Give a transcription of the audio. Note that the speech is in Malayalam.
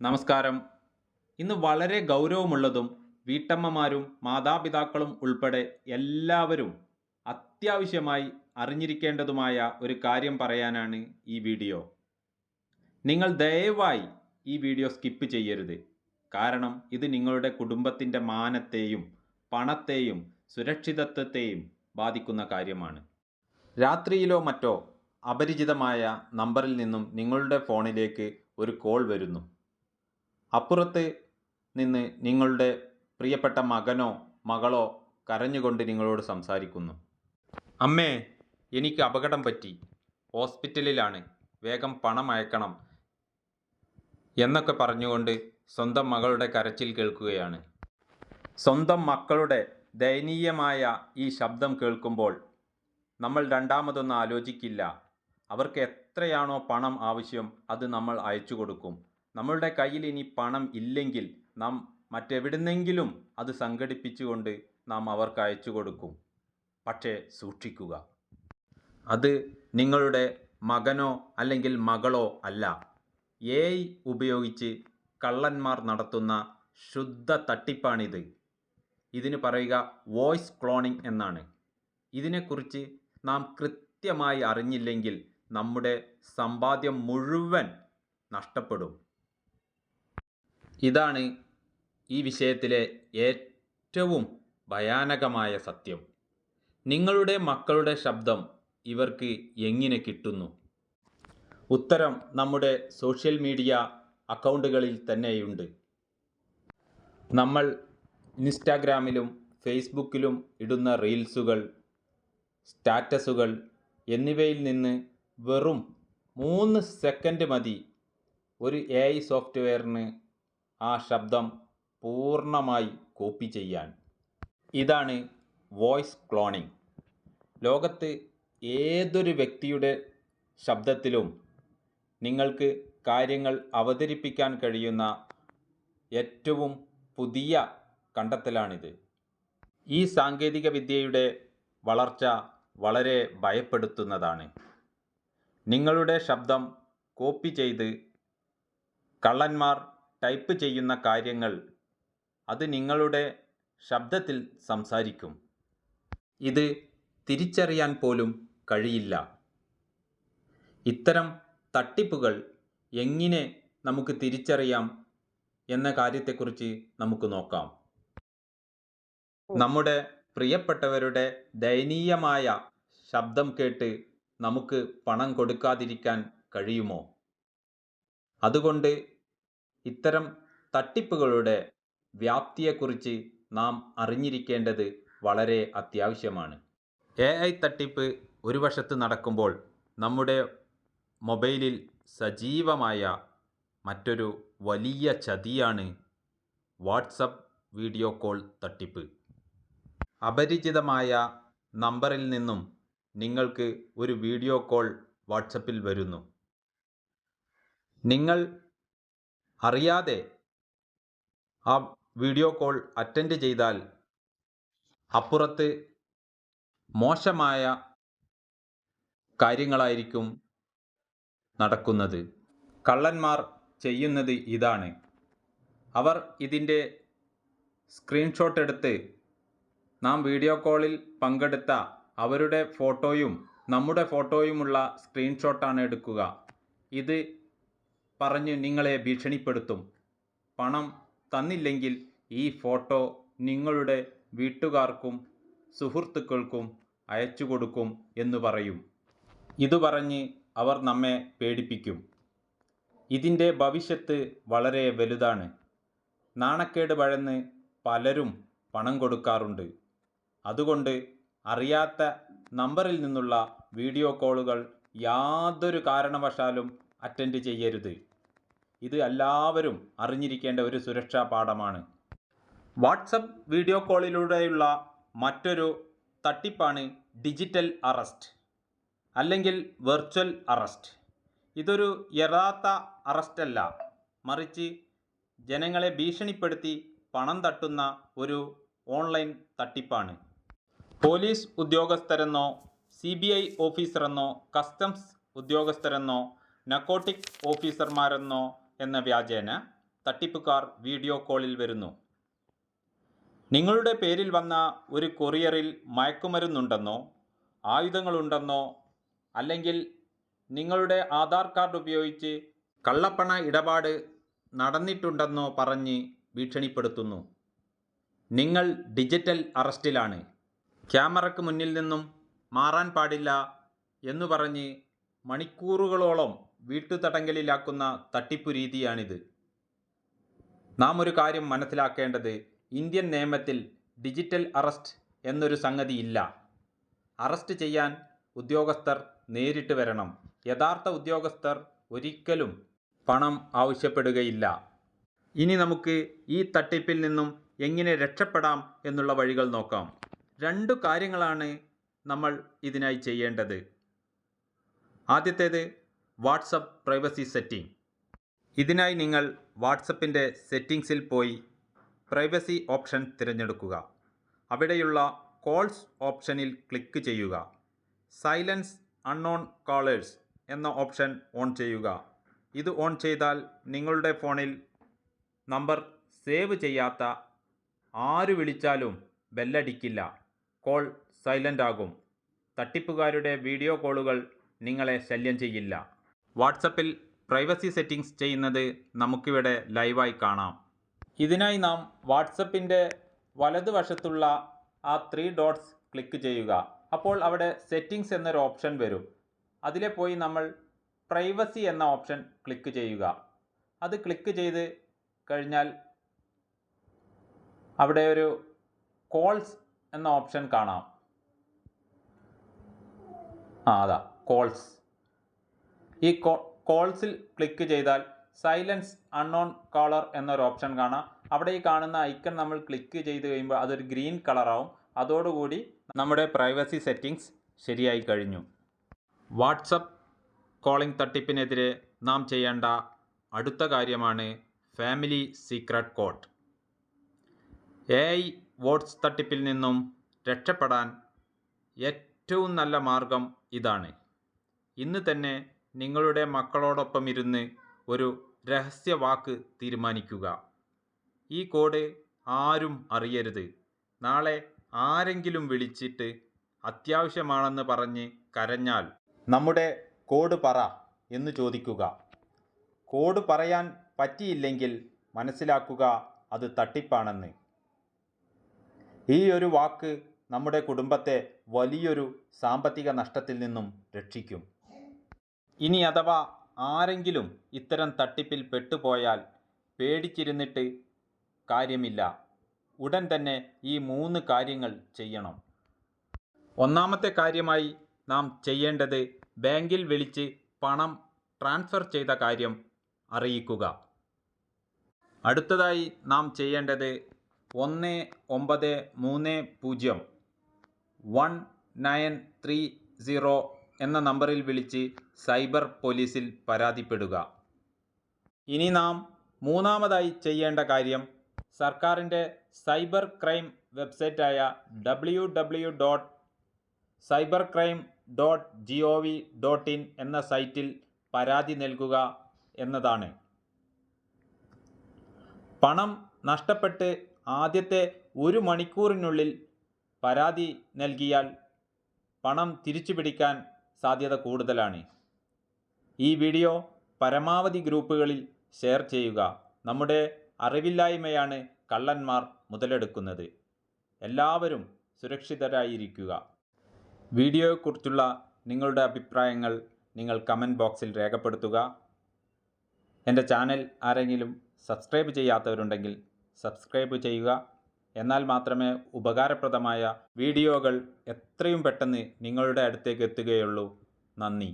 നമസ്കാരം. ഇന്ന് വളരെ ഗൗരവമുള്ളതും വീട്ടമ്മമാരും മാതാപിതാക്കളും ഉൾപ്പെടെ എല്ലാവരും അത്യാവശ്യമായി അറിഞ്ഞിരിക്കേണ്ടതുമായ ഒരു കാര്യം പറയാനാണ് ഈ വീഡിയോ. നിങ്ങൾ ദയവായി ഈ വീഡിയോ സ്കിപ്പ് ചെയ്യരുത്. കാരണം ഇത് നിങ്ങളുടെ കുടുംബത്തിന്റെ മാനത്തെയും പണത്തെയും സുരക്ഷിതത്വത്തെയും ബാധിക്കുന്ന കാര്യമാണ്. രാത്രിയിലോ മറ്റോ അപരിചിതമായ നമ്പറിൽ നിന്നും നിങ്ങളുടെ ഫോണിലേക്ക് ഒരു കോൾ വരുന്നു. അപ്പുറത്ത് നിന്ന് നിങ്ങളുടെ പ്രിയപ്പെട്ട മകനോ മകളോ കരഞ്ഞുകൊണ്ട് നിങ്ങളോട് സംസാരിക്കുന്നു. അമ്മേ എനിക്ക് അപകടം പറ്റി. ഹോസ്പിറ്റലിലാണ്. വേഗം പണം അയക്കണം എന്നൊക്കെ പറഞ്ഞുകൊണ്ട് സ്വന്തം മകളുടെ കരച്ചിൽ കേൾക്കുകയാണ്. സ്വന്തം മക്കളുടെ ദയനീയമായ ഈ ശബ്ദം കേൾക്കുമ്പോൾ നമ്മൾ രണ്ടാമതൊന്നും ആലോചിക്കില്ല. അവർക്ക് എത്രയാണോ പണം ആവശ്യം അത് നമ്മൾ അയച്ചു കൊടുക്കും. നമ്മളുടെ കയ്യിൽ ഇനി പണം ഇല്ലെങ്കിൽ നാം മറ്റെവിടുന്നെങ്കിലും അത് സംഘടിപ്പിച്ചുകൊണ്ട് നാം അവർക്ക് അയച്ചു കൊടുക്കും. പക്ഷേ സൂക്ഷിക്കുക. അത് നിങ്ങളുടെ മകനോ അല്ലെങ്കിൽ മകളോ അല്ല. എ ഉപയോഗിച്ച് കള്ളന്മാർ നടത്തുന്ന ശുദ്ധ തട്ടിപ്പാണിത്. ഇതിന് പറയുക വോയിസ് ക്ലോണിംഗ് എന്നാണ്. ഇതിനെക്കുറിച്ച് നാം കൃത്യമായി അറിഞ്ഞില്ലെങ്കിൽ നമ്മുടെ സമ്പാദ്യം മുഴുവൻ നഷ്ടപ്പെടും. ഇതാണ് ഈ വിഷയത്തിലെ ഏറ്റവും ഭയാനകമായ സത്യം. നിങ്ങളുടെ മക്കളുടെ ശബ്ദം ഇവർക്ക് എങ്ങനെ കിട്ടുന്നു? ഉത്തരം നമ്മുടെ സോഷ്യൽ മീഡിയ അക്കൗണ്ടുകളിൽ തന്നെയുണ്ട്. നമ്മൾ ഇൻസ്റ്റാഗ്രാമിലും ഫേസ്ബുക്കിലും ഇടുന്ന റീൽസുകൾ സ്റ്റാറ്റസുകൾ എന്നിവയിൽ നിന്ന് വെറും മൂന്ന് സെക്കൻഡ് മതി ഒരു എ ഐ സോഫ്റ്റ്വെയറിന് ആ ശബ്ദം പൂർണമായി കോപ്പി ചെയ്യാൻ. ഇതാണ് വോയിസ് ക്ലോണിംഗ്. ലോകത്ത് ഏതൊരു വ്യക്തിയുടെ ശബ്ദത്തിലും നിങ്ങൾക്ക് കാര്യങ്ങൾ അവതരിപ്പിക്കാൻ കഴിയുന്ന ഏറ്റവും പുതിയ കണ്ടെത്തലാണിത്. ഈ സാങ്കേതിക വിദ്യയുടെ വളർച്ച വളരെ ഭയപ്പെടുത്തുന്നതാണ്. നിങ്ങളുടെ ശബ്ദം കോപ്പി ചെയ്ത് കള്ളന്മാർ ടൈപ്പ് ചെയ്യുന്ന കാര്യങ്ങൾ അത് നിങ്ങളുടെ ശബ്ദത്തിൽ സംസാരിക്കും. ഇത് തിരിച്ചറിയാൻ പോലും കഴിയില്ല. ഇത്തരം തട്ടിപ്പുകൾ എങ്ങനെ നമുക്ക് തിരിച്ചറിയാം എന്ന കാര്യത്തെക്കുറിച്ച് നമുക്ക് നോക്കാം. നമ്മുടെ പ്രിയപ്പെട്ടവരുടെ ദയനീയമായ ശബ്ദം കേട്ട് നമുക്ക് പണം കൊടുക്കാതിരിക്കാൻ കഴിയുമോ? അതുകൊണ്ട് ഇത്തരം തട്ടിപ്പുകളുടെ വ്യാപ്തിയെക്കുറിച്ച് നാം അറിഞ്ഞിരിക്കേണ്ടത് വളരെ അത്യാവശ്യമാണ്. എ ഐ തട്ടിപ്പ് ഒരു വശത്ത് നടക്കുമ്പോൾ നമ്മുടെ മൊബൈലിൽ സജീവമായ മറ്റൊരു വലിയ ചതിയാണ് വാട്സപ്പ് വീഡിയോ കോൾ തട്ടിപ്പ്. അപരിചിതമായ നമ്പറിൽ നിന്നും നിങ്ങൾക്ക് ഒരു വീഡിയോ കോൾ വാട്സപ്പിൽ വരുന്നു. നിങ്ങൾ അറിയാതെ ആ വീഡിയോ കോൾ അറ്റൻഡ് ചെയ്താൽ അപ്പുറത്ത് മോശമായ കാര്യങ്ങളായിരിക്കും നടക്കുന്നത്. കള്ളന്മാർ ചെയ്യുന്നത് ഇതാണ്. അവർ ഇതിന്റെ സ്ക്രീൻഷോട്ട് എടുത്ത് നാം വീഡിയോ കോളിൽ പങ്കെടുത്ത അവരുടെ ഫോട്ടോയും നമ്മുടെ ഫോട്ടോയുമുള്ള സ്ക്രീൻഷോട്ടാണ് എടുക്കുക. ഇത് പറഞ്ഞ് നിങ്ങളെ ഭീഷണിപ്പെടുത്തും. പണം തന്നില്ലെങ്കിൽ ഈ ഫോട്ടോ നിങ്ങളുടെ വീട്ടുകാർക്കും സുഹൃത്തുക്കൾക്കും അയച്ചു കൊടുക്കും എന്ന് പറയും. ഇത് പറഞ്ഞ് അവർ നമ്മെ പേടിപ്പിക്കും. ഇതിന്റെ ഭവിഷ്യത്ത് വളരെ വലുതാണ്. നാണക്കേട് വഴന്ന് പലരും പണം കൊടുക്കാറുണ്ട്. അതുകൊണ്ട് അറിയാത്ത നമ്പറിൽ നിന്നുള്ള വീഡിയോ കോളുകൾ യാതൊരു കാരണവശാലും അറ്റൻഡ് ചെയ്യരുത്. ഇത് എല്ലാവരും അറിഞ്ഞിരിക്കേണ്ട ഒരു സുരക്ഷാ പാഠമാണ്. വാട്സപ്പ് വീഡിയോ കോളിലൂടെയുള്ള മറ്റൊരു തട്ടിപ്പാണ് ഡിജിറ്റൽ അറസ്റ്റ് അല്ലെങ്കിൽ വെർച്വൽ അറസ്റ്റ്. ഇതൊരു യഥാർത്ഥ അറസ്റ്റല്ല. മറിച്ച് ജനങ്ങളെ ഭീഷണിപ്പെടുത്തി പണം തട്ടുന്ന ഒരു ഓൺലൈൻ തട്ടിപ്പാണ്. പോലീസ് ഉദ്യോഗസ്ഥരെന്നോ സി ബി ഐ ഓഫീസറെന്നോ കസ്റ്റംസ് ഉദ്യോഗസ്ഥരെന്നോ നക്കോട്ടിക് ഓഫീസർമാരെന്നോ എന്ന വ്യാജേന തട്ടിപ്പുകാർ വീഡിയോ കോളിൽ വരുന്നു. നിങ്ങളുടെ പേരിൽ വന്ന ഒരു കൊറിയറിൽ മയക്കുമരുന്നുണ്ടെന്നോ ആയുധങ്ങളുണ്ടെന്നോ അല്ലെങ്കിൽ നിങ്ങളുടെ ആധാർ കാർഡ് ഉപയോഗിച്ച് കള്ളപ്പണ ഇടപാട് നടന്നിട്ടുണ്ടെന്നോ പറഞ്ഞ് ഭീഷണിപ്പെടുത്തുന്നു. നിങ്ങൾ ഡിജിറ്റൽ അറസ്റ്റിലാണ്. ക്യാമറയ്ക്ക് മുന്നിൽ നിന്നും മാറാൻ പാടില്ല എന്നു പറഞ്ഞ് മണിക്കൂറുകളോളം വീട്ടുതടങ്കലിലാക്കുന്ന തട്ടിപ്പു രീതിയാണിത്. നാം ഒരു കാര്യം മനസ്സിലാക്കേണ്ടത് ഇന്ത്യൻ നിയമത്തിൽ ഡിജിറ്റൽ അറസ്റ്റ് എന്നൊരു സംഗതി ഇല്ല അറസ്റ്റ് ചെയ്യാൻ ഉദ്യോഗസ്ഥർ നേരിട്ട് വരണം. യഥാർത്ഥ ഉദ്യോഗസ്ഥർ ഒരിക്കലും പണം ആവശ്യപ്പെടുകയില്ല. ഇനി നമുക്ക് ഈ തട്ടിപ്പിൽ നിന്നും എങ്ങനെ രക്ഷപ്പെടാം എന്നുള്ള വഴികൾ നോക്കാം. രണ്ടു കാര്യങ്ങളാണ് നമ്മൾ ഇതിനായി ചെയ്യേണ്ടത്. ആദ്യത്തേത് വാട്സപ്പ് പ്രൈവസി സെറ്റിംഗ്. ഇതിനായി നിങ്ങൾ വാട്സപ്പിന്റെ സെറ്റിംഗ്സിൽ പോയി പ്രൈവസി ഓപ്ഷൻ തിരഞ്ഞെടുക്കുക. അവിടെയുള്ള കോൾസ് ഓപ്ഷനിൽ ക്ലിക്ക് ചെയ്യുക. സൈലൻസ് അൺനോൺ കോളേഴ്സ് എന്ന ഓപ്ഷൻ ഓൺ ചെയ്യുക. ഇത് ഓൺ ചെയ്താൽ നിങ്ങളുടെ ഫോണിൽ നമ്പർ സേവ് ചെയ്യാത്ത ആര് വിളിച്ചാലും ബെല്ലടിക്കില്ല. കോൾ സൈലന്റ് ആകും. തട്ടിപ്പുകാരുടെ വീഡിയോ കോളുകൾ നിങ്ങളെ ശല്യം ചെയ്യില്ല. വാട്സപ്പിൽ പ്രൈവസി സെറ്റിംഗ്സ് ചെയ്യുന്നത് നമുക്കിവിടെ ലൈവായി കാണാം. ഇതിനായി നാം വാട്സപ്പിന്റെ വലതുവശത്തുള്ള ആ ത്രീ ഡോട്ട്സ് ക്ലിക്ക് ചെയ്യുക. അപ്പോൾ അവിടെ സെറ്റിംഗ്സ് എന്നൊരു ഓപ്ഷൻ വരും. അതിലെ പോയി നമ്മൾ പ്രൈവസി എന്ന ഓപ്ഷൻ ക്ലിക്ക് ചെയ്യുക. അത് ക്ലിക്ക് ചെയ്ത് കഴിഞ്ഞാൽ അവിടെ ഒരു കോൾസ് എന്ന ഓപ്ഷൻ കാണാം. ആ അതാ കോൾസ്. ഈ കോൾസിൽ ക്ലിക്ക് ചെയ്താൽ സൈലൻസ് അൺനോൺ കോളർ എന്നൊരു ഓപ്ഷൻ കാണാം. അവിടെ ഈ കാണുന്ന ഐക്കൺ നമ്മൾ ക്ലിക്ക് ചെയ്ത് കഴിയുമ്പോൾ അതൊരു ഗ്രീൻ കളറാവും. അതോടുകൂടി നമ്മുടെ പ്രൈവസി സെറ്റിംഗ്സ് ശരിയായി കഴിഞ്ഞു. വാട്സപ്പ് കോളിംഗ് തട്ടിപ്പിനെതിരെ നാം ചെയ്യേണ്ട അടുത്ത കാര്യമാണ് family secret code. A I voice തട്ടിപ്പിൽ നിന്നും രക്ഷപ്പെടാൻ ഏറ്റവും നല്ല മാർഗം ഇതാണ്. ഇന്ന് തന്നെ നിങ്ങളുടെ മക്കളോടൊപ്പം ഇരുന്ന് ഒരു രഹസ്യവാക്ക് തീരുമാനിക്കുക. ഈ കോഡ് ആരും അറിയരുത്. നാളെ ആരെങ്കിലും വിളിച്ചിട്ട് അത്യാവശ്യമാണെന്ന് പറഞ്ഞ് കരഞ്ഞാൽ നമ്മുടെ കോഡ് പറ എന്ന് ചോദിക്കുക. കോഡ് പറയാൻ പറ്റിയില്ലെങ്കിൽ മനസ്സിലാക്കുക അത് തട്ടിപ്പാണെന്ന്. ഈ ഒരു വാക്ക് നമ്മുടെ കുടുംബത്തെ വലിയൊരു സാമ്പത്തിക നഷ്ടത്തിൽ നിന്നും രക്ഷിക്കും. ഇനി അഥവാ ആരെങ്കിലും ഇത്തരം തട്ടിപ്പിൽ പെട്ടുപോയാൽ പേടിച്ചിരുന്നിട്ട് കാര്യമില്ല. ഉടൻ തന്നെ ഈ മൂന്ന് കാര്യങ്ങൾ ചെയ്യണം. ഒന്നാമത്തെ കാര്യമായി നാം ചെയ്യേണ്ടത് ബാങ്കിൽ വിളിച്ച് പണം ട്രാൻസ്ഫർ ചെയ്ത കാര്യം അറിയിക്കുക. അടുത്തതായി നാം ചെയ്യേണ്ടത് ഒന്ന് ഒമ്പത് മൂന്ന് പൂജ്യം വൺ നയൻ ത്രീ സീറോ എന്ന നമ്പറിൽ വിളിച്ച് സൈബർ പോലീസിൽ പരാതിപ്പെടുക. ഇനി നാം മൂന്നാമതായി ചെയ്യേണ്ട കാര്യം സർക്കാരിന്റെ cyber crime വെബ്സൈറ്റായ W W dot cyber crime dot G O V dot in എന്ന സൈറ്റിൽ പരാതി നൽകുക എന്നതാണ്. പണം നഷ്ടപ്പെട്ട് ആദ്യത്തെ ഒരു മണിക്കൂറിനുള്ളിൽ പരാതി നൽകിയാൽ പണം തിരിച്ചു പിടിക്കാൻ സാധ്യത കൂടുതലാണ്. ഈ വീഡിയോ പരമാവധി ഗ്രൂപ്പുകളിൽ ഷെയർ ചെയ്യുക. നമ്മുടെ അറിവില്ലായ്മയാണ് കള്ളന്മാർ മുതലെടുക്കുന്നത്. എല്ലാവരും സുരക്ഷിതരായിരിക്കുക. വീഡിയോയെക്കുറിച്ചുള്ള നിങ്ങളുടെ അഭിപ്രായങ്ങൾ നിങ്ങൾ കമന്റ് ബോക്സിൽ രേഖപ്പെടുത്തുക. എന്റെ ചാനൽ ആരെങ്കിലും സബ്സ്ക്രൈബ് ചെയ്യാത്തവരുണ്ടെങ്കിൽ സബ്സ്ക്രൈബ് ചെയ്യുക. എന്നാൽ മാത്രമേ ഉപകാരപ്രദമായ വീഡിയോകൾ എത്രയും പെട്ടെന്ന് നിങ്ങളുടെ അടുത്തേക്ക് എത്തുകയുള്ളൂ. നന്ദി.